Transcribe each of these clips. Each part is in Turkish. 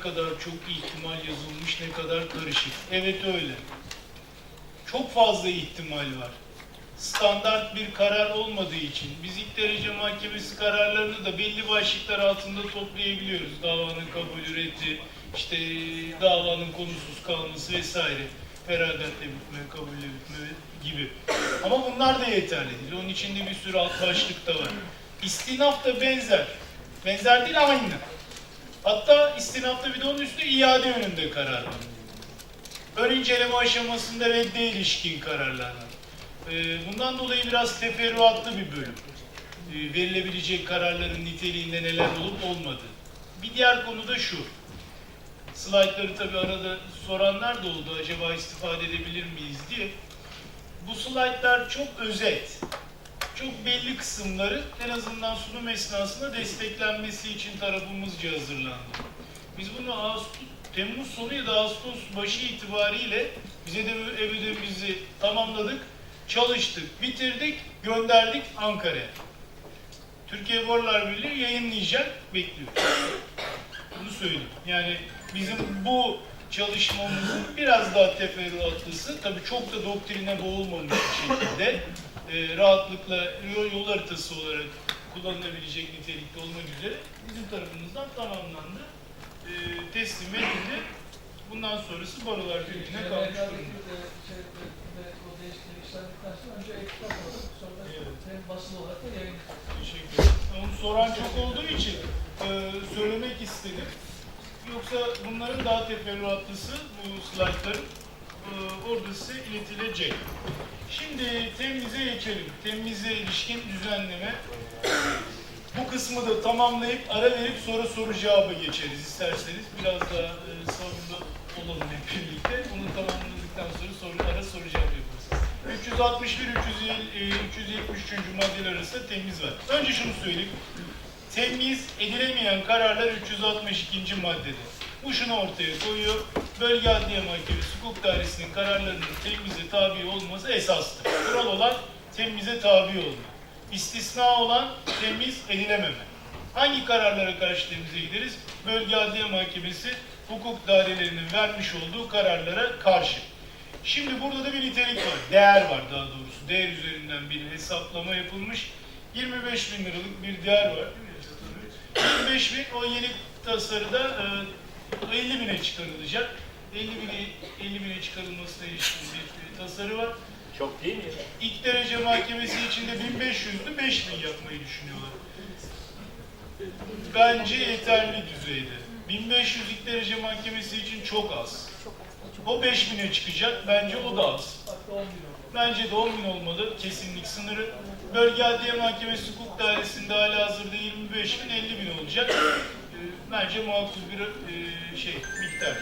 kadar çok ihtimal yazılmış, ne kadar karışık. Evet öyle. Çok fazla ihtimal var. Standart bir karar olmadığı için biz ilk derece mahkemesi kararlarını da belli başlıklar altında toplayabiliyoruz. Davanın kabul reddi, işte davanın konusuz kalması vesaire. Feragatle bitme, kabulle bitme gibi. Ama bunlar da yeterli değil. Onun içinde bir sürü alt başlık da var. İstinaf da benzer. Benzer değil aynı. Hatta istinafta bir de onun üstüne iade yönünde karar. Ön inceleme aşamasında redde ilişkin kararlar. Ee, Bundan dolayı biraz teferruatlı bir bölüm. Ee, Verilebilecek kararların niteliğinde neler olup olmadığı. Bir diğer konu da şu. Slaytları tabii arada soranlar da oldu. Acaba istifade edebilir miyiz diye. Bu slaytlar çok özet. Çok belli kısımları en azından sunum esnasında desteklenmesi için tarafımızca hazırlandı. Biz bunu Ağustos, Temmuz sonu ya da Ağustos başı itibariyle bize de ev ödevimizi tamamladık, çalıştık, bitirdik, gönderdik Ankara'ya. Türkiye Borlar Birliği yayınlayacak, bekliyor. Bunu söyleyeyim. Yani bizim bu çalışmamızın biraz daha teferruatlısı, tabii çok da doktrine boğulmamış bir şekilde e, rahatlıkla yol, haritası olarak kullanılabilecek nitelikte olmak üzere bizim tarafımızdan tamamlandı. E, teslim edildi. Bundan sonrası barolar birliğine kalmış durumda. Onu soran çok olduğu için e, söylemek istedim. Yoksa bunların daha teferruatlısı bu slaytların e, orada size iletilecek. Şimdi temize geçelim. Temize ilişkin düzenleme. Bu kısmı da tamamlayıp ara verip soru soru cevaba geçeriz isterseniz. Biraz daha e, sabırlı olalım hep birlikte. Bunu tamamladıktan sonra soru, ara soru cevap yaparız. 361 350, e, 373. maddeler arasında temiz var. Önce şunu söyleyeyim. Temiz edilemeyen kararlar 362. maddede. Bu şunu ortaya koyuyor. Bölge Adliye Mahkemesi hukuk dairesinin kararlarının temize tabi olması esastır. Kural olan temize tabi olma. İstisna olan temiz edilememe. Hangi kararlara karşı temize gideriz? Bölge Adliye Mahkemesi hukuk dairelerinin vermiş olduğu kararlara karşı. Şimdi burada da bir nitelik var. Değer var daha doğrusu. Değer üzerinden bir hesaplama yapılmış. 25 bin liralık bir değer var. değil mi? 25 bin o yeni tasarıda e, 50 bine çıkarılacak. 50 bine, 50 bine çıkarılmasına ilişkin bir tasarı var. Çok değil mi? İlk derece mahkemesi içinde 1500'lü 5000 yapmayı düşünüyorlar. Bence yeterli düzeyde. 1500 ilk derece mahkemesi için çok az. O 5000'e çıkacak. Bence o da az. Hatta 10 bin oldu. Bence de 10 bin olmalı kesinlik sınırı. Bölge Adliye Mahkemesi hukuk dairesinde hala hazırda 25 bin 50 bin olacak. Ee, bence makul bir e, şey miktar.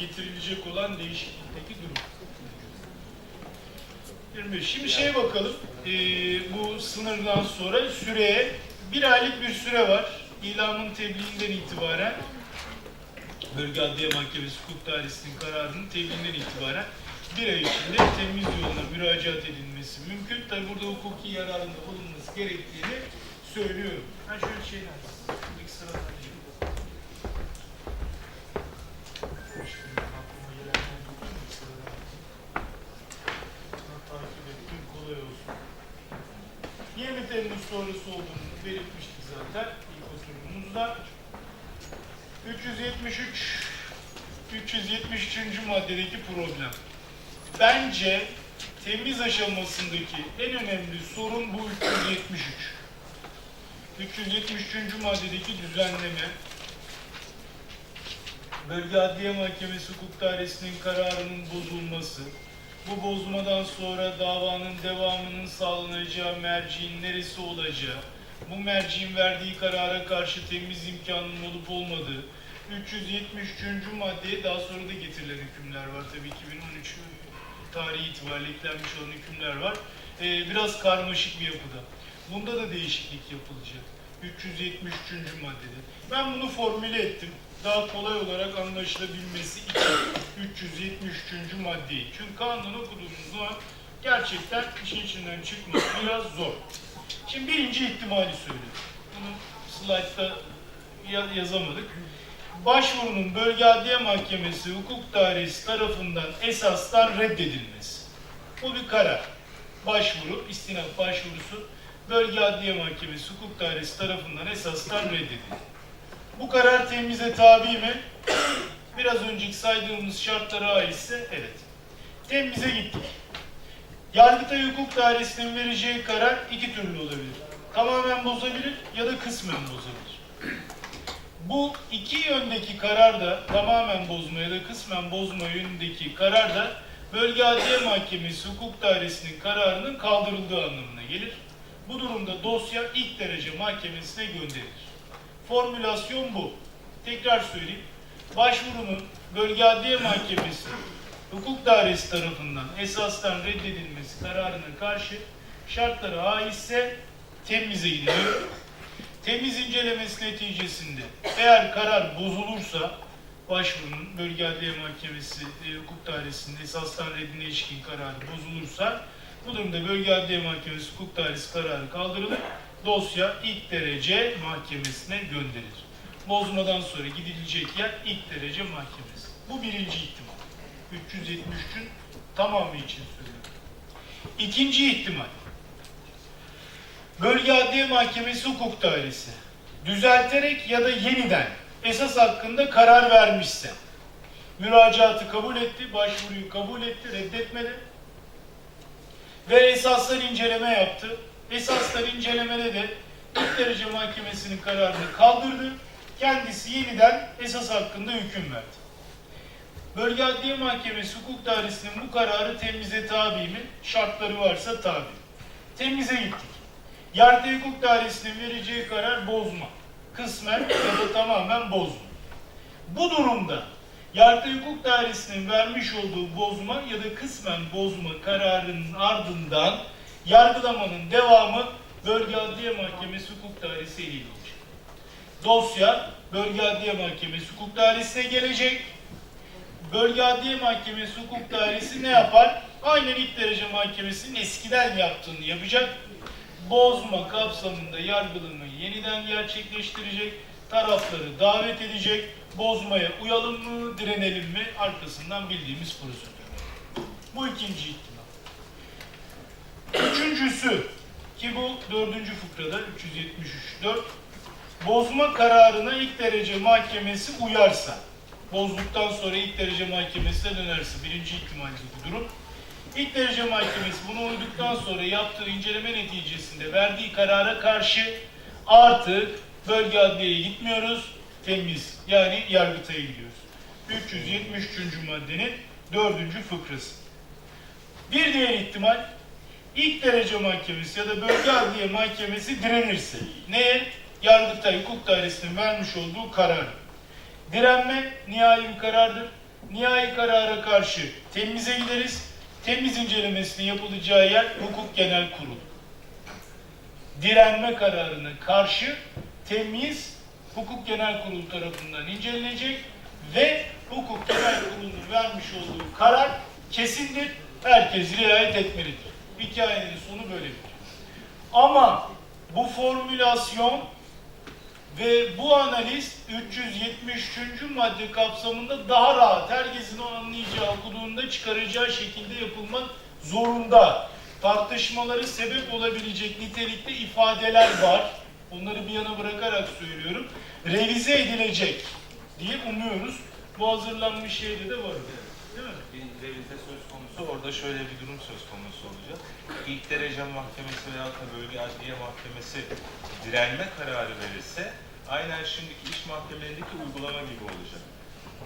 Getirilecek olan değişiklikteki durum. 25. Şimdi şeye bakalım. Ee, bu sınırdan sonra süreye bir aylık bir süre var. İlamın tebliğinden itibaren Bölge Adliye Mahkemesi Hukuk Dairesi'nin kararının tebliğinden itibaren bir ay içinde temiz yoluna müracaat edilmesi mümkün. Tabi burada hukuki yararında bulunması gerektiğini söylüyorum. Ben şöyle şeyler, buradaki sıradan Temmuz sonrası olduğunu belirtmiştik zaten ilk oturumumuzda. 373 373. maddedeki problem. Bence temiz aşamasındaki en önemli sorun bu 373. 373. maddedeki düzenleme Bölge Adliye Mahkemesi Hukuk Dairesi'nin kararının bozulması, bu bozulmadan sonra davanın devamının sağlanacağı merciğin neresi olacağı, bu merciğin verdiği karara karşı temiz imkanının olup olmadığı, 373. maddeye daha sonra da getirilen hükümler var. Tabii 2013 tarihi itibariyle eklenmiş olan hükümler var. Ee, biraz karmaşık bir yapıda. Bunda da değişiklik yapılacak. 373. maddede. Ben bunu formüle ettim. Daha kolay olarak anlaşılabilmesi için 373. maddeyi. Çünkü kanunu okuduğumuz zaman gerçekten işin içinden çıkması biraz zor. Şimdi birinci ihtimali söyleyeyim. Bunu slaytta ya- yazamadık. Başvurunun Bölge Adliye Mahkemesi hukuk dairesi tarafından esastan reddedilmesi. Bu bir karar. Başvuru, istinaf başvurusu Bölge Adliye Mahkemesi hukuk dairesi tarafından esastan reddedildi. Bu karar temize tabi mi? Biraz önceki saydığımız şartlara aitse evet. Temize gittik. Yargıtay Hukuk Dairesi'nin vereceği karar iki türlü olabilir. Tamamen bozabilir ya da kısmen bozabilir. Bu iki yöndeki karar da tamamen bozma ya da kısmen bozma yönündeki karar da Bölge Adliye Mahkemesi Hukuk Dairesi'nin kararının kaldırıldığı anlamına gelir. Bu durumda dosya ilk derece mahkemesine gönderilir. Formülasyon bu. Tekrar söyleyeyim. Başvurunun Bölge Adliye Mahkemesi hukuk dairesi tarafından esastan reddedilmesi kararına karşı şartlara aitse temize gidiyor. Temiz incelemesi neticesinde eğer karar bozulursa başvurunun Bölge Adliye Mahkemesi e, hukuk dairesinin esastan reddine ilişkin kararı bozulursa bu durumda Bölge Adliye Mahkemesi hukuk dairesi kararı kaldırılır. Dosya ilk derece mahkemesine gönderilir. Bozmadan sonra gidilecek yer ilk derece mahkemesi. Bu birinci ihtimal. 373'ün tamamı için söylüyorum. İkinci ihtimal. Bölge Adliye Mahkemesi Hukuk Dairesi düzelterek ya da yeniden esas hakkında karar vermişse müracaatı kabul etti, başvuruyu kabul etti, reddetmedi ve esaslar inceleme yaptı. Esaslar incelemede de ilk derece mahkemesinin kararını kaldırdı. Kendisi yeniden esas hakkında hüküm verdi. Bölge Adliye Mahkemesi Hukuk Dairesi'nin bu kararı temize tabi mi? Şartları varsa tabi. Temize gittik. Yargıtay Hukuk Dairesi'nin vereceği karar bozma. Kısmen ya da tamamen bozma. Bu durumda Yargıtay Hukuk Dairesi'nin vermiş olduğu bozma ya da kısmen bozma kararının ardından yargılamanın devamı Bölge Adliye Mahkemesi Hukuk Dairesi ile olacak. Dosya Bölge Adliye Mahkemesi Hukuk Dairesi'ne gelecek. Bölge Adliye Mahkemesi Hukuk Dairesi ne yapar? Aynen ilk derece mahkemesinin eskiden yaptığını yapacak. Bozma kapsamında yargılamayı yeniden gerçekleştirecek. Tarafları davet edecek. Bozmaya uyalım mı, direnelim mi? Arkasından bildiğimiz prosedür. Bu ikinci ihtimal. Üçüncüsü ki bu dördüncü fıkrada 373.4 bozma kararına ilk derece mahkemesi uyarsa bozduktan sonra ilk derece mahkemesine dönerse birinci ihtimalde bu durum. İlk derece mahkemesi bunu uyduktan sonra yaptığı inceleme neticesinde verdiği karara karşı artık bölge adliyeye gitmiyoruz, temiz yani yargıtaya gidiyoruz. 373. maddenin dördüncü fıkrası. Bir diğer ihtimal ilk derece mahkemesi ya da bölge adliye mahkemesi direnirse neye? Yargıtay Hukuk Dairesi'nin vermiş olduğu karar. Direnme nihai bir karardır. Nihai karara karşı temize gideriz. Temiz incelemesinin yapılacağı yer Hukuk Genel Kurulu. Direnme kararına karşı temiz Hukuk Genel Kurulu tarafından incelenecek ve Hukuk Genel Kurulu'nun vermiş olduğu karar kesindir. Herkes riayet etmelidir. Hikayenin sonu böyledir. Ama bu formülasyon ve bu analiz 373. madde kapsamında daha rahat, herkesin anlayacağı, okuduğunda çıkaracağı şekilde yapılmak zorunda. Tartışmaları sebep olabilecek nitelikte ifadeler var. Onları bir yana bırakarak söylüyorum. Revize edilecek diye umuyoruz. Bu hazırlanmış şeyde de var. Değil mi? Revize söz konusu, orada şöyle bir durum söz konusu olacak. İlk derece mahkemesi veya da bölge adliye mahkemesi direnme kararı verirse, aynen şimdiki iş mahkemelerindeki uygulama gibi olacak.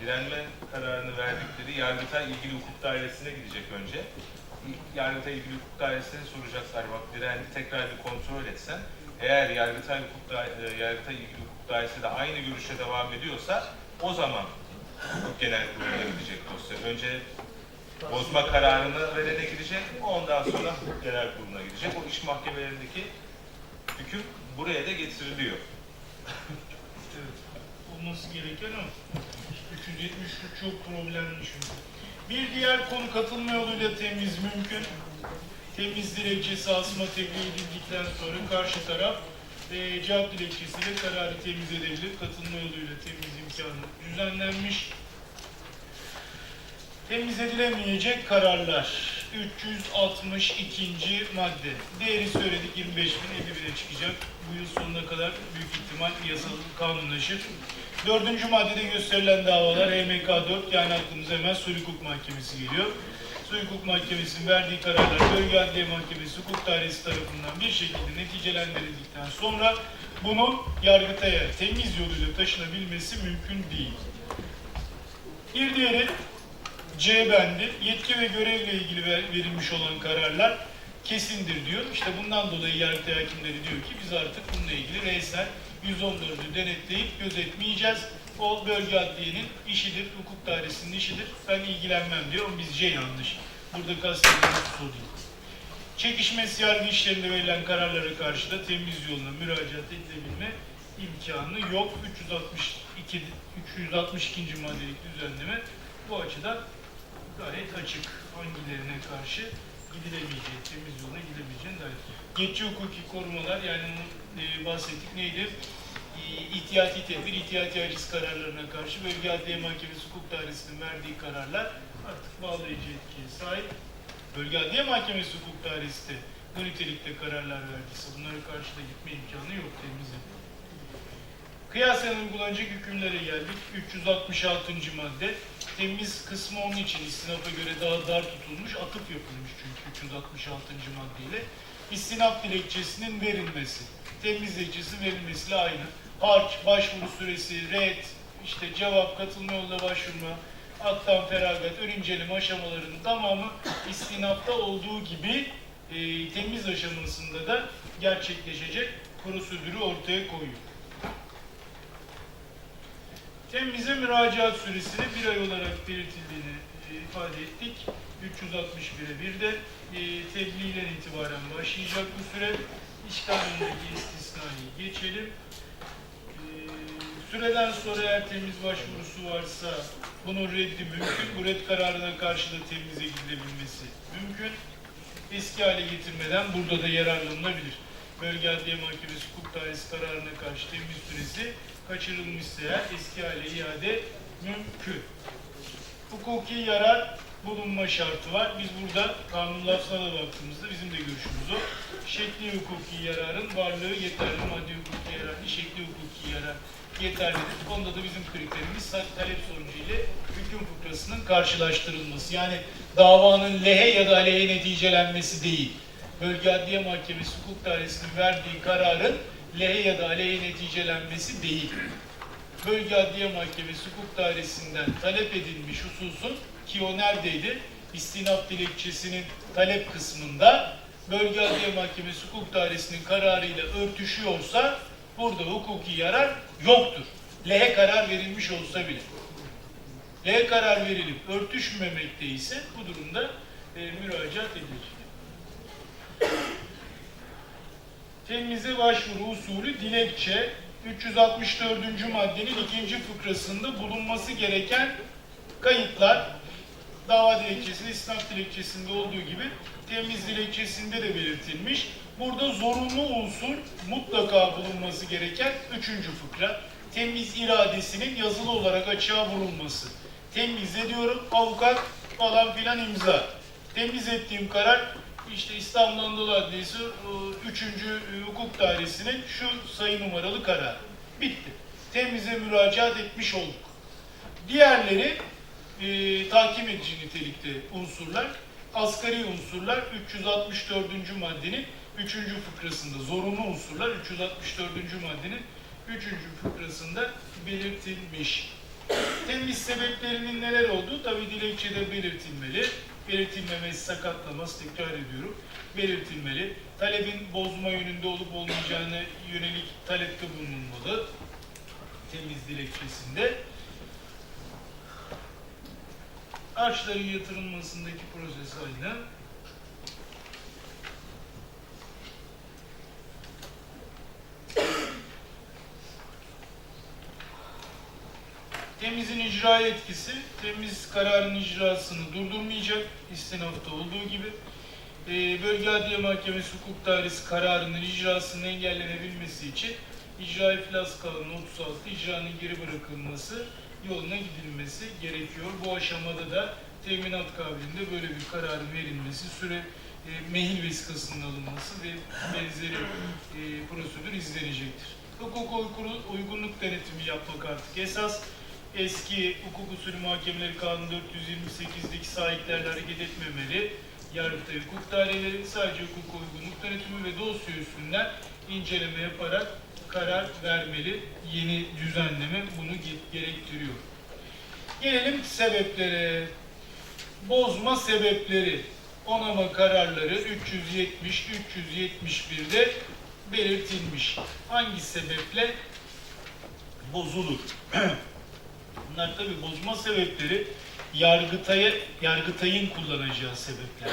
Direnme kararını verdikleri Yargıtay ilgili hukuk dairesine gidecek önce. Yargıtay ilgili hukuk dairesine soracaklar, bak direndi tekrar bir kontrol etsen. Eğer Yargıtay, hukuk da, e, Yargıtay ilgili hukuk dairesi de aynı görüşe devam ediyorsa, o zaman hukuk genel kuruluna gidecek dosya. Önce bozma kararını verene gidecek, ondan sonra hukuk genel kuruluna gidecek. O iş mahkemelerindeki hüküm buraya da getiriliyor. Evet. Olması gereken o. 373 çok problemli çünkü. Bir diğer konu katılma yoluyla temiz mümkün. Temiz dilekçesi asma tebliğ edildikten sonra karşı taraf e, cevap dilekçesiyle kararı temiz edebilir. Katılma yoluyla temiz imkanı düzenlenmiş. Temiz edilemeyecek kararlar. 362. madde. Değeri söyledik 25 bin 50 bine çıkacak. Bu yıl sonuna kadar büyük ihtimal yasal kanunlaşır. Dördüncü maddede gösterilen davalar HMK 4 yani aklımıza hemen Sulh Hukuk Mahkemesi geliyor. Sulh Hukuk Mahkemesi'nin verdiği kararlar Bölge Adliye Mahkemesi hukuk dairesi tarafından bir şekilde neticelendirildikten sonra bunun Yargıtay'a temiz yoluyla taşınabilmesi mümkün değil. Bir diğeri C bendi. Yetki ve görevle ilgili ver- verilmiş olan kararlar kesindir diyor. İşte bundan dolayı Yargıtay hakimleri diyor ki biz artık bununla ilgili reysel 114'ü denetleyip gözetmeyeceğiz. O bölge adliyenin işidir, hukuk dairesinin işidir. Ben ilgilenmem diyor bizce yanlış. Burada kastedilen değil. Çekişmesi yargı işlerinde verilen kararlara karşı da temiz yoluna müracaat edilebilme imkanı yok. 362 362. maddelik düzenleme bu açıdan gayet açık. Hangilerine karşı gidilemeyeceği, temiz yoluna gidilemeyeceğine dair. Geçici hukuki korumalar yani e, bahsettik neydi? E, İhtiyati tedbir, ihtiyati aciz kararlarına karşı Bölge Adliye Mahkemesi Hukuk Dairesi'nin verdiği kararlar artık bağlayıcı etkiye sahip. Bölge Adliye Mahkemesi Hukuk Dairesi de bu nitelikte kararlar verdiyse bunlara karşı da gitme imkanı yok temizle. Kıyasen uygulanacak hükümlere geldik. 366. madde. Temiz kısmı onun için istinafa göre daha dar tutulmuş, atıf yapılmış çünkü 366. maddeyle. İstinaf dilekçesinin verilmesi, temiz dilekçesi verilmesiyle aynı. Harç, başvuru süresi, red, işte cevap, katılma yolda başvurma, aktan feragat, ön inceleme aşamalarının tamamı istinafta olduğu gibi e, temiz aşamasında da gerçekleşecek prosedürü ortaya koyuyor. Temize müracaat süresini bir ay olarak belirtildiğini e, ifade ettik. 361'e bir de e, tebliğden itibaren başlayacak bu süre. İş kanunundaki istisnayı geçelim. E, süreden sonra eğer temiz başvurusu varsa bunun reddi mümkün. Bu red kararına karşı da temize gidilebilmesi mümkün. Eski hale getirmeden burada da yararlanılabilir. Bölge Adliye Mahkemesi Hukuk Dairesi kararına karşı temiz süresi kaçırılmışsa eski hale iade mümkün. Hukuki yarar bulunma şartı var. Biz burada kanun lafzına da baktığımızda bizim de görüşümüz o. Şekli hukuki yararın varlığı yeterli. Maddi hukuki yarar, şekli hukuki yarar yeterlidir. Onda da bizim kriterimiz talep sonucu ile hüküm fıkrasının karşılaştırılması. Yani davanın lehe ya da aleyhe neticelenmesi değil. Bölge Adliye Mahkemesi Hukuk Dairesi'nin verdiği kararın lehe ya da aleyhe neticelenmesi değil. Bölge Adliye Mahkemesi Hukuk Dairesi'nden talep edilmiş hususun ki o neredeydi? İstinaf dilekçesinin talep kısmında Bölge Adliye Mahkemesi Hukuk Dairesi'nin kararıyla örtüşüyorsa burada hukuki yarar yoktur. Lehe karar verilmiş olsa bile. Lehe karar verilip örtüşmemekte ise bu durumda e, müracaat edilir. Temize başvuru usulü dilekçe 364. maddenin ikinci fıkrasında bulunması gereken kayıtlar dava dilekçesinde, isnaf dilekçesinde olduğu gibi temiz dilekçesinde de belirtilmiş. Burada zorunlu unsur mutlaka bulunması gereken üçüncü fıkra. Temiz iradesinin yazılı olarak açığa vurulması. Temiz ediyorum, avukat falan filan imza. Temiz ettiğim karar işte İstanbul Anadolu Adliyesi 3. Hukuk Dairesi'nin şu sayı numaralı kararı. Bitti. Temize müracaat etmiş olduk. Diğerleri e, tahkim edici nitelikte unsurlar, asgari unsurlar 364. maddenin 3. fıkrasında zorunlu unsurlar 364. maddenin 3. fıkrasında belirtilmiş. Temiz sebeplerinin neler olduğu tabi dilekçede belirtilmeli. Belirtilmemesi sakatlaması tekrar ediyorum. Belirtilmeli. Talebin bozma yönünde olup olmayacağına yönelik talepte bulunulmalı. Temiz dilekçesinde. Harçların yatırılmasındaki proses aynı. Temizin icra etkisi, temiz kararın icrasını durdurmayacak istinafta olduğu gibi. e, Bölge Adliye Mahkemesi Hukuk Dairesi kararının icrasının engellenebilmesi için icra iflas kanunu 36 icranın geri bırakılması yoluna gidilmesi gerekiyor. Bu aşamada da teminat kabiliğinde böyle bir kararın verilmesi, süre e, mehil vesikasının alınması ve benzeri e, prosedür izlenecektir. Hukuk uygunluk denetimi yapmak artık esas. Eski hukuk usulü muhakemeleri kanunu 428'deki sahiplerle hareket etmemeli. Yargıtay hukuk daireleri sadece hukuk uygunluk denetimi ve dosya üstünden inceleme yaparak karar vermeli. Yeni düzenleme bunu ge- gerektiriyor. Gelelim sebeplere. Bozma sebepleri. Onama kararları 370 371'de belirtilmiş. Hangi sebeple bozulur? Bunlar tabii bozma sebepleri Yargıtay'a, Yargıtay'ın kullanacağı sebepler.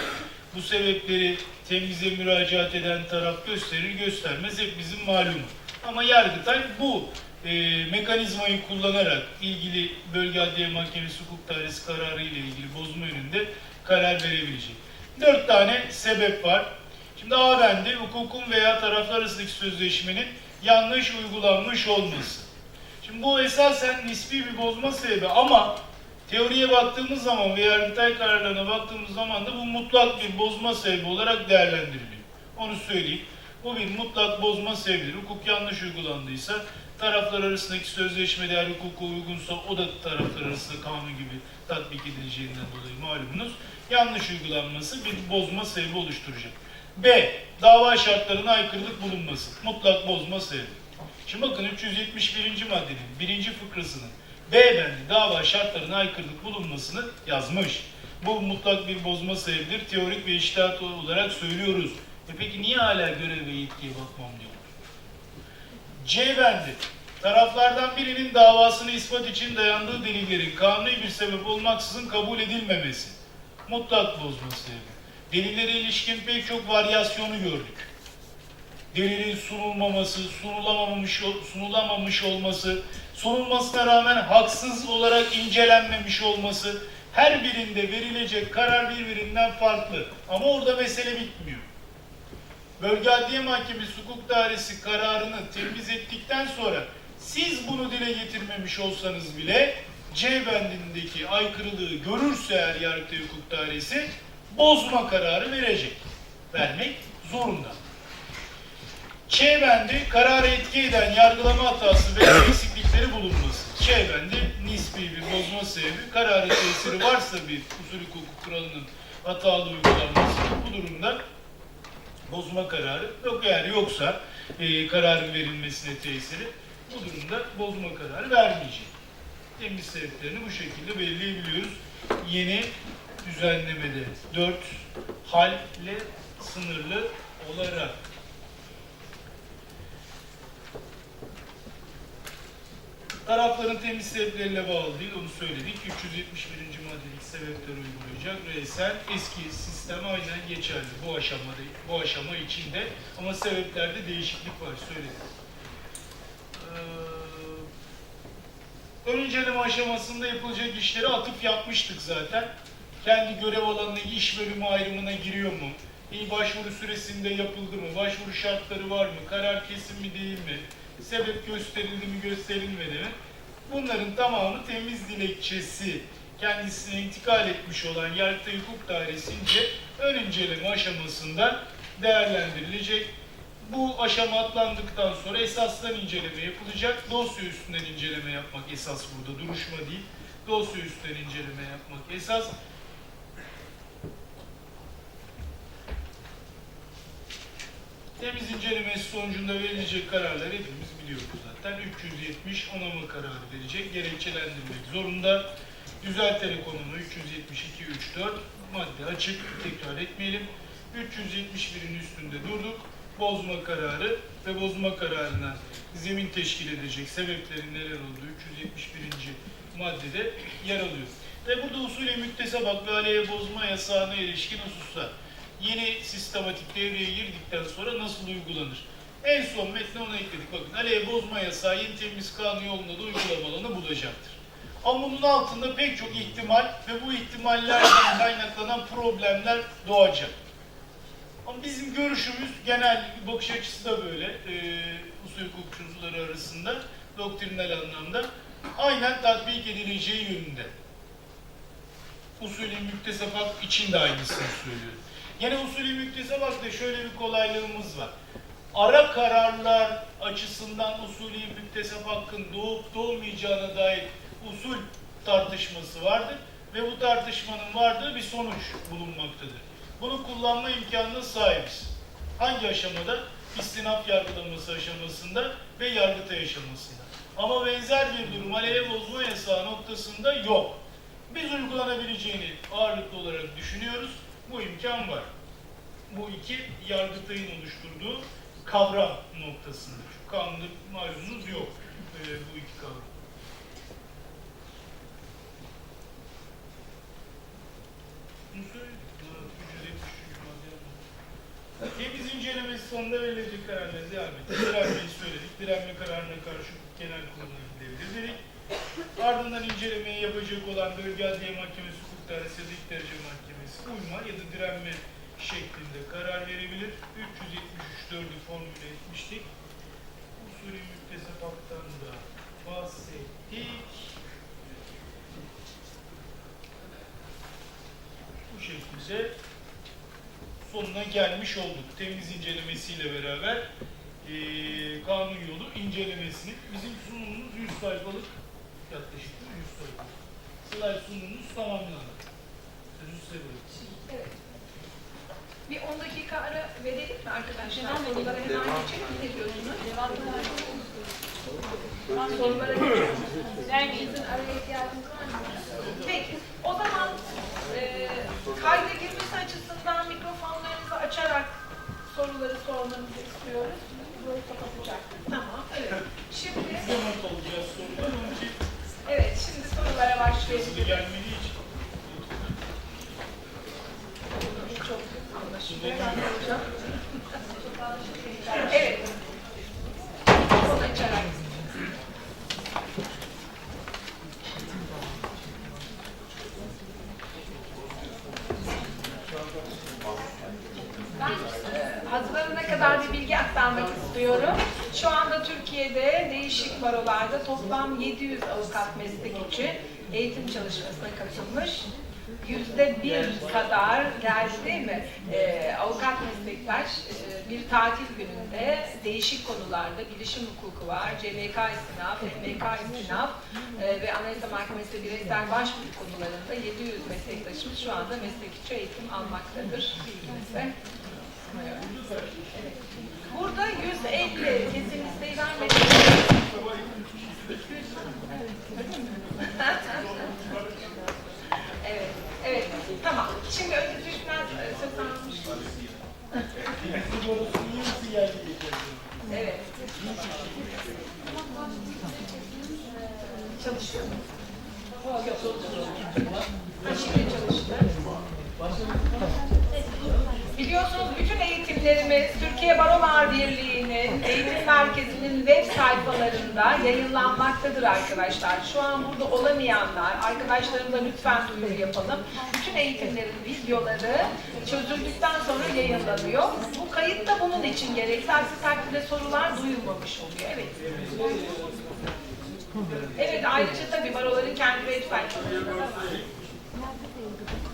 Bu sebepleri temize müracaat eden taraf gösterir göstermez hep bizim malumuz. Ama Yargıtay bu e, mekanizmayı kullanarak ilgili Bölge Adliye Mahkemesi Hukuk Dairesi kararı ile ilgili bozma yönünde karar verebilecek. Dört tane sebep var. Şimdi A bende hukukun veya taraflar arasındaki sözleşmenin yanlış uygulanmış olması. Şimdi bu esasen nispi bir bozma sebebi ama teoriye baktığımız zaman ve Yargıtay kararlarına baktığımız zaman da bu mutlak bir bozma sebebi olarak değerlendiriliyor. Onu söyleyeyim. Bu bir mutlak bozma sebebidir. Hukuk yanlış uygulandıysa, taraflar arasındaki sözleşme eğer hukuka uygunsa o da taraflar arasında kanun gibi tatbik edileceğinden dolayı malumunuz yanlış uygulanması bir bozma sebebi oluşturacak. B. Dava şartlarına aykırılık bulunması. Mutlak bozma sebebi. Şimdi bakın 371. maddenin birinci fıkrasının B bendi dava şartlarına aykırılık bulunmasını yazmış. Bu mutlak bir bozma sebebidir. Teorik ve iştihat olarak söylüyoruz. E peki niye hala görev ve yetkiye bakmam diyor. C bendi. Taraflardan birinin davasını ispat için dayandığı delillerin kanuni bir sebep olmaksızın kabul edilmemesi. Mutlak bozma sebebi. Delillere ilişkin pek çok varyasyonu gördük delilin sunulmaması, sunulamamış, sunulamamış olması, sunulmasına rağmen haksız olarak incelenmemiş olması, her birinde verilecek karar birbirinden farklı. Ama orada mesele bitmiyor. Bölge Adliye Mahkemesi Hukuk Dairesi kararını temiz ettikten sonra siz bunu dile getirmemiş olsanız bile C bendindeki aykırılığı görürse eğer Yargıtay Hukuk Dairesi bozma kararı verecek. Vermek zorunda. Ç bendi karara etki eden yargılama hatası ve eksiklikleri bulunması. Ç bendi nispi bir bozma sebebi karara tesiri varsa bir usul hukuk kuralının hatalı uygulanması bu durumda bozma kararı yok eğer yoksa e, kararın verilmesine tesiri bu durumda bozma kararı vermeyecek. Temiz sebeplerini bu şekilde belirleyebiliyoruz. Yeni düzenlemede 4 halle sınırlı olarak Tarafların temiz sebepleriyle bağlı değil, onu söyledik. 371. maddelik sebepler uygulayacak. Reysen eski sistem aynen geçerli bu aşamada, bu aşama içinde. Ama sebeplerde değişiklik var, söyledik. Ee, ön aşamasında yapılacak işleri atıf yapmıştık zaten. Kendi görev alanına, iş bölümü ayrımına giriyor mu? İyi başvuru süresinde yapıldı mı? Başvuru şartları var mı? Karar kesin mi değil mi? Sebep gösterildi mi gösterilmedi mi? Bunların tamamı temiz dilekçesi kendisine intikal etmiş olan Yargıtay Hukuk Dairesi'nce ön inceleme aşamasında değerlendirilecek. Bu aşama atlandıktan sonra esasdan inceleme yapılacak. Dosya üstünden inceleme yapmak esas burada, duruşma değil. Dosya üstünden inceleme yapmak esas. Temiz incelemesi sonucunda verilecek kararları hepimiz biliyoruz zaten. 370 onama kararı verecek, gerekçelendirmek zorunda. Düzelterek onamı 372-34 madde açık, tekrar etmeyelim. 371'in üstünde durduk. Bozma kararı ve bozma kararına zemin teşkil edecek sebeplerin neler olduğu 371. maddede yer alıyor. Ve burada usulü müktesebak ve aleyhe bozma yasağına ilişkin hususlar yeni sistematik devreye girdikten sonra nasıl uygulanır? En son metne onu ekledik. Bakın aleyhe bozma yasağı yeni temiz kanun yolunda da uygulama alanı bulacaktır. Ama bunun altında pek çok ihtimal ve bu ihtimallerden kaynaklanan problemler doğacak. Ama bizim görüşümüz genel bakış açısı da böyle e, usul hukukçuları arasında doktrinal anlamda aynen tatbik edileceği yönünde. Usulü müktesebat için de aynısını söylüyorum. Yine usulü müktesebatta şöyle bir kolaylığımız var. Ara kararlar açısından usulü müktesep hakkın doğup doğmayacağına dair usul tartışması vardır ve bu tartışmanın vardığı bir sonuç bulunmaktadır. Bunu kullanma imkanına sahibiz. Hangi aşamada? İstinaf yargılaması aşamasında ve yargıtay aşamasında. Ama benzer bir durum aleyhe bozma yasağı noktasında yok. Biz uygulanabileceğini ağırlıklı olarak düşünüyoruz. Bu imkan var. Bu iki yargıtayın oluşturduğu kavram noktasında. Şu kanunda malumunuz yok e, bu iki kavram. Bunu söyledik. Bunu 373 madde yapmadık. Temiz incelemesi sonunda verilecek kararları devam etti. Direnmeyi söyledik. Direnme kararına karşı genel kuruluna gidebilir dedik. Ardından incelemeyi yapacak olan Bölge Adliye Mahkemesi, Hukuk Derece Mahkemesi uyma ya da direnme şeklinde karar verebilir. 373'4'ü formüle etmiştik. Usulü müktesep haktan da bahsettik. Bu şekilde sonuna gelmiş olduk. Temiz incelemesiyle beraber eee kanun yolu incelemesini bizim sunumumuz 100 sayfalık yaklaşık 100 sayfalık. Slide sunumumuz tamamlandı. Sözü size bırakıyorum. Evet. Bir 10 dakika ara verelim mi arkadaşlar? Sorulara hemen geçelim mi? Ne diyorsunuz? Sorulara geçelim. Vermeyizin araya ihtiyacımız var mı? Peki. O zaman e, kayda girmesi açısından mikrofonlarınızı açarak soruları sormanızı istiyoruz. Böyle kapatacak. Tamam. Evet. Şimdi Biz de not alacağız. Sorulara başlayabiliriz. Çok anlaşılıyor. Evet. Açarak. Ben e, hazırlanana kadar bir bilgi aktarmak istiyorum. Şu anda Türkiye'de değişik barolarda toplam 700 avukat meslekçi eğitim çalışmasına katılmış. Yüzde bir kadar geldi değil mi? E, avukat meslektaş e, bir tatil gününde değişik konularda bilişim hukuku var, CMK istinaf, MMK istinaf e, ve Anayasa Mahkemesi bireysel başvuru konularında 700 meslektaşımız şu anda meslekçi eğitim almaktadır bilginize. Evet. Burada 150 kesin listeyi vermedim. evet, evet. Tamam. Şimdi önce Türkmen e, söz almış. Evet. Çalışıyor mu? Yok. Ha, şimdi çalıştı. Biliyorsunuz bütün eğitimlerimiz Türkiye Barolar Birliği'nin eğitim merkezinin web sayfalarında yayınlanmaktadır arkadaşlar. Şu an burada olamayanlar, arkadaşlarımla lütfen duyuru yapalım. Bütün eğitimlerin videoları çözüldükten sonra yayınlanıyor. Bu kayıt da bunun için gerekli. Aksi takdirde sorular duyulmamış oluyor. Evet. Evet ayrıca tabii baroların kendi web sayfalarında da var.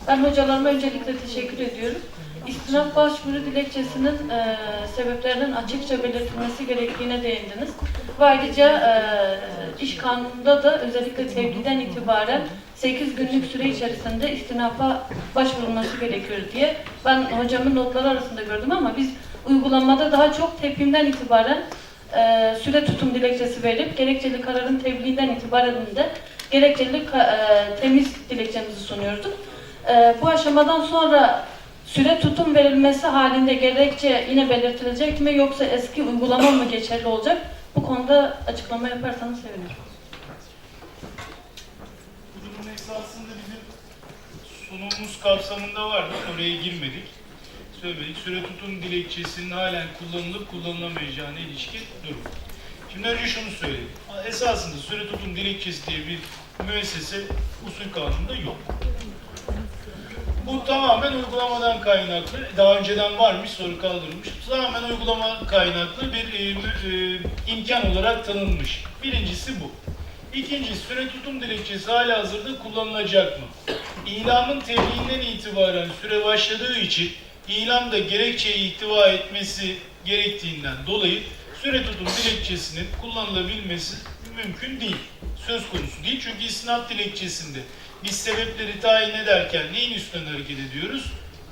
Ben hocalarıma öncelikle teşekkür ediyorum. İstinaf başvuru dilekçesinin e, sebeplerinin açıkça belirtilmesi gerektiğine değindiniz. Ve ayrıca e, iş kanununda da özellikle tevkiden itibaren 8 günlük süre içerisinde istinafa başvurulması gerekiyor diye ben hocamın notları arasında gördüm ama biz uygulamada daha çok tepkimden itibaren e, süre tutum dilekçesi verip gerekçeli kararın tebliğinden itibaren de gerekçeli e, temiz dilekçemizi sunuyorduk. Ee, bu aşamadan sonra süre tutum verilmesi halinde gerekçe yine belirtilecek mi yoksa eski uygulama mı geçerli olacak? Bu konuda açıklama yaparsanız sevinirim. Bu durum esasında bizim sunumumuz kapsamında vardı. Oraya girmedik. Söylemedik. Süre tutum dilekçesinin halen kullanılıp kullanılamayacağına ilişkin durum. Şimdi önce şunu söyleyeyim. Esasında süre tutum dilekçesi diye bir müessese usul kanununda yok. Bu tamamen uygulamadan kaynaklı. Daha önceden varmış, soru kaldırılmış. Tamamen uygulama kaynaklı bir e, e, imkan olarak tanınmış. Birincisi bu. İkincisi süre tutum dilekçesi hala hazırda kullanılacak mı? İlanın tebliğinden itibaren süre başladığı için ilan da gerekçeyi ihtiva etmesi gerektiğinden dolayı süre tutum dilekçesinin kullanılabilmesi mümkün değil. Söz konusu değil. Çünkü istinaf dilekçesinde biz sebepleri tayin ederken neyin üstünden hareket ediyoruz?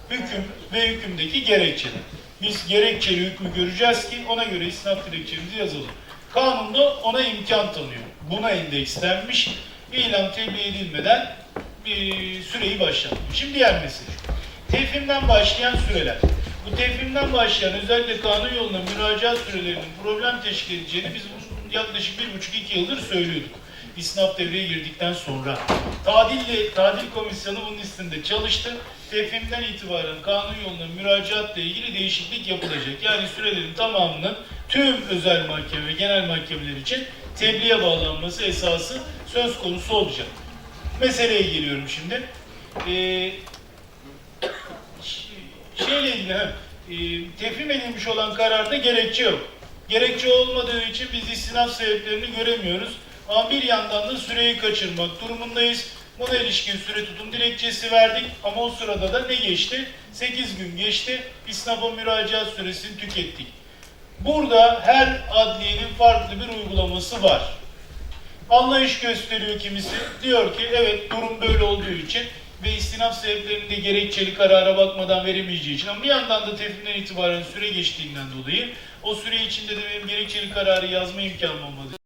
Hüküm ve hükümdeki gerekçeler. Biz gerekçeli hükmü göreceğiz ki ona göre istinaf dilekçemizi yazalım. Kanunda ona imkan tanıyor. Buna endekslenmiş, ilan tebliğ edilmeden bir süreyi başlatmış. Şimdi diğer mesele. Tevhimden başlayan süreler. Bu tevhimden başlayan özellikle kanun yoluna müracaat sürelerinin problem teşkil edeceğini biz yaklaşık bir buçuk iki yıldır söylüyorduk. İsnaf devreye girdikten sonra. Tadille, tadil komisyonu bunun üstünde çalıştı. Tevhimden itibaren kanun yoluna müracaatla ilgili değişiklik yapılacak. Yani sürelerin tamamının tüm özel mahkeme ve genel mahkemeler için tebliğe bağlanması esası söz konusu olacak. Meseleye geliyorum şimdi. Ee, şeyle ilgili e, tefhim edilmiş olan kararda gerekçe yok. Gerekçe olmadığı için biz istinaf sebeplerini göremiyoruz. Ama bir yandan da süreyi kaçırmak durumundayız. Buna ilişkin süre tutum dilekçesi verdik ama o sırada da ne geçti? 8 gün geçti. İsnafa müracaat süresini tükettik. Burada her adliyenin farklı bir uygulaması var. Anlayış gösteriyor kimisi. Diyor ki evet durum böyle olduğu için ve istinaf sebeplerinin de gerekçeli karara bakmadan veremeyeceği için ama bir yandan da tefhimden itibaren süre geçtiğinden dolayı o süre içinde de benim gerekçeli kararı yazma imkanım olmadı.